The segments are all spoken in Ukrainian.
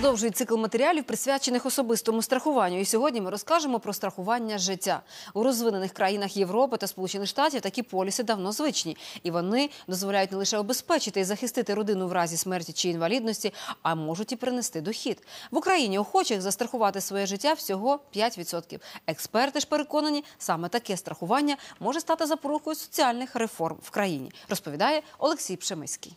продовжують цикл матеріалів, присвячених особистому страхуванню. І сьогодні ми розкажемо про страхування життя. У розвинених країнах Європи та Сполучених Штатів такі поліси давно звичні. І вони дозволяють не лише обезпечити і захистити родину в разі смерті чи інвалідності, а можуть і принести дохід. В Україні охочих застрахувати своє життя всього 5%. Експерти ж переконані, саме таке страхування може стати запорукою соціальних реформ в країні, розповідає Олексій Пшемиський.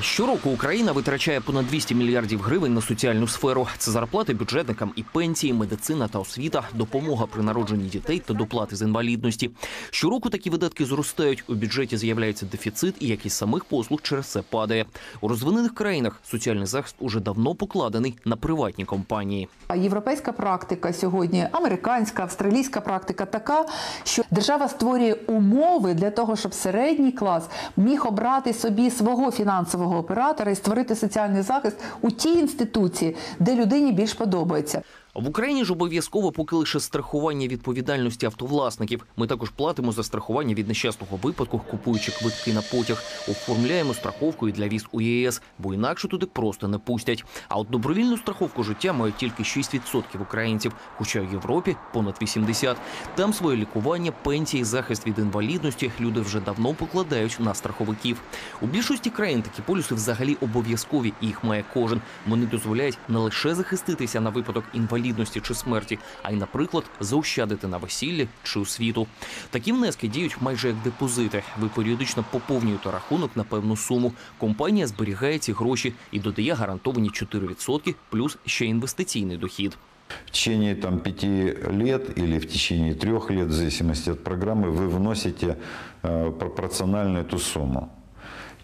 Щороку Україна витрачає понад 200 мільярдів гривень на соціальну сферу. Це зарплати бюджетникам і пенсії, медицина та освіта, допомога при народженні дітей та доплати з інвалідності. Щороку такі видатки зростають. У бюджеті з'являється дефіцит, і якість самих послуг через це падає. У розвинених країнах соціальний захист уже давно покладений на приватні компанії. Європейська практика сьогодні, американська, австралійська практика така, що держава створює умови для того, щоб середній клас міг обрати собі свого фінансового оператора і створити соціальний захист у тій інституції, де людині більш подобається. В Україні ж обов'язково поки лише страхування відповідальності автовласників. Ми також платимо за страхування від нещасного випадку, купуючи квитки на потяг, оформляємо страховку і для віз у ЄС, бо інакше туди просто не пустять. А от добровільну страховку життя мають тільки 6% українців, хоча в Європі понад 80%. Там своє лікування, пенсії, захист від інвалідності люди вже давно покладають на страховиків. У більшості країн такі полюси взагалі обов'язкові, і їх має кожен. Вони дозволяють не лише захиститися на випадок інвалідності чи смерті, а й, наприклад, заощадити на весіллі чи освіту. Такі внески діють майже як депозити. Ви періодично поповнюєте рахунок на певну суму. Компанія зберігає ці гроші і додає гарантовані 4% плюс ще інвестиційний дохід. В течение там, пяти лет или в течение трех лет, в зависимости от программы, вы вносите э, пропорционально эту сумму.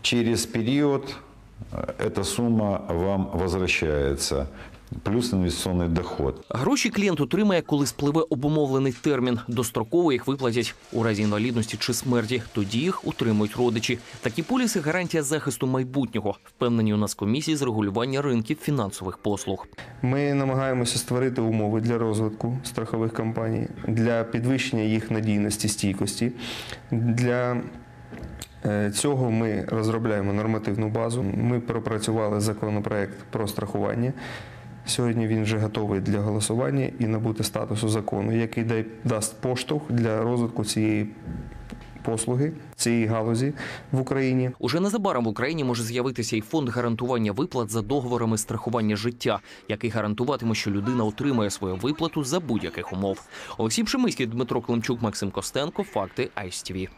Через период э, эта сумма вам возвращается, плюс инвестиционный доход. Гроші клієнт отримає, коли спливе обумовлений термін. Достроково їх виплатять у разі інвалідності чи смерті. Тоді їх утримують родичі. Такі поліси гарантія захисту майбутнього. Впевнені у нас комісії з регулювання ринків фінансових послуг. Ми намагаємося створити умови для розвитку страхових компаній, для підвищення їх надійності, стійкості. Для е, цього ми розробляємо нормативну базу. Ми пропрацювали законопроект про страхування. Сьогодні він вже готовий для голосування і набути статусу закону, який дасть поштовх для розвитку цієї послуги, цієї галузі в Україні. Уже незабаром в Україні може з'явитися і фонд гарантування виплат за договорами страхування життя, який гарантуватиме, що людина отримає свою виплату за будь-яких умов. Олексій Пшемиський, Дмитро Климчук, Максим Костенко. Факти ICTV.